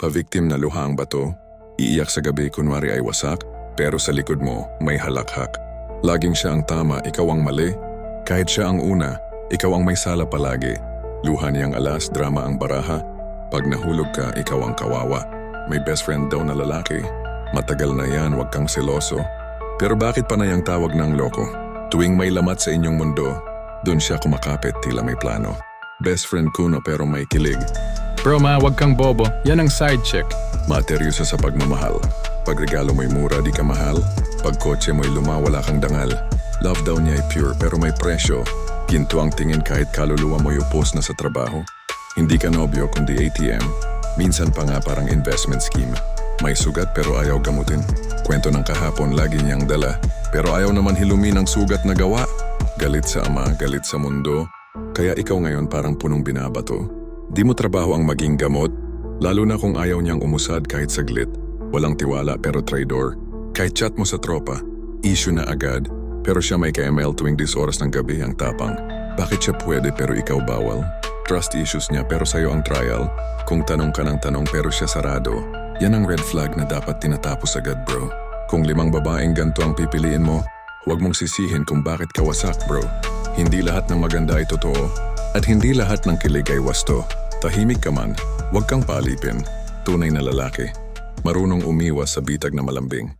Paviktim na luha ang bato, iiyak sa gabi kunwari ay wasak, pero sa likod mo may halakhak. Laging siya ang tama, ikaw ang mali. Kahit siya ang una, ikaw ang may sala palagi. Luha niyang alas, drama ang baraha. Pag nahulog ka, ikaw ang kawawa. May best friend daw na lalaki. Matagal na yan, wag kang seloso. Pero bakit pa na yung tawag ng loko? Tuwing may lamat sa inyong mundo, doon siya kumakapit tila may plano. Best friend kuno pero may kilig. Bro ma, wag kang bobo. Yan ang side chick. Materyosa sa pagmamahal. Pag regalo mo'y mura, di ka mahal. Pag kotse mo'y luma, wala kang dangal. Love daw niya ay pure pero may presyo. Ginto ang tingin kahit kaluluwa mo'y upos na sa trabaho. Hindi ka nobyo kundi ATM. Minsan pa nga parang investment scheme. May sugat pero ayaw gamutin. Kwento ng kahapon lagi niyang dala. Pero ayaw naman hilumin ang sugat na gawa. Galit sa ama, galit sa mundo. Kaya ikaw ngayon parang punong binabato. Di mo trabaho ang maging gamot, lalo na kung ayaw niyang umusad kahit saglit. Walang tiwala pero traidor. Kahit chat mo sa tropa, issue na agad. Pero siya may KML tuwing dis oras ng gabi ang tapang. Bakit siya pwede pero ikaw bawal? Trust issues niya pero sa'yo ang trial. Kung tanong ka ng tanong pero siya sarado, yan ang red flag na dapat tinatapos agad bro. Kung limang babaeng ganto ang pipiliin mo, huwag mong sisihin kung bakit ka wasak bro. Hindi lahat ng maganda ay totoo at hindi lahat ng kilig ay wasto. Tahimik ka man, huwag kang palipin. Tunay na lalaki. Marunong umiwas sa bitag na malambing.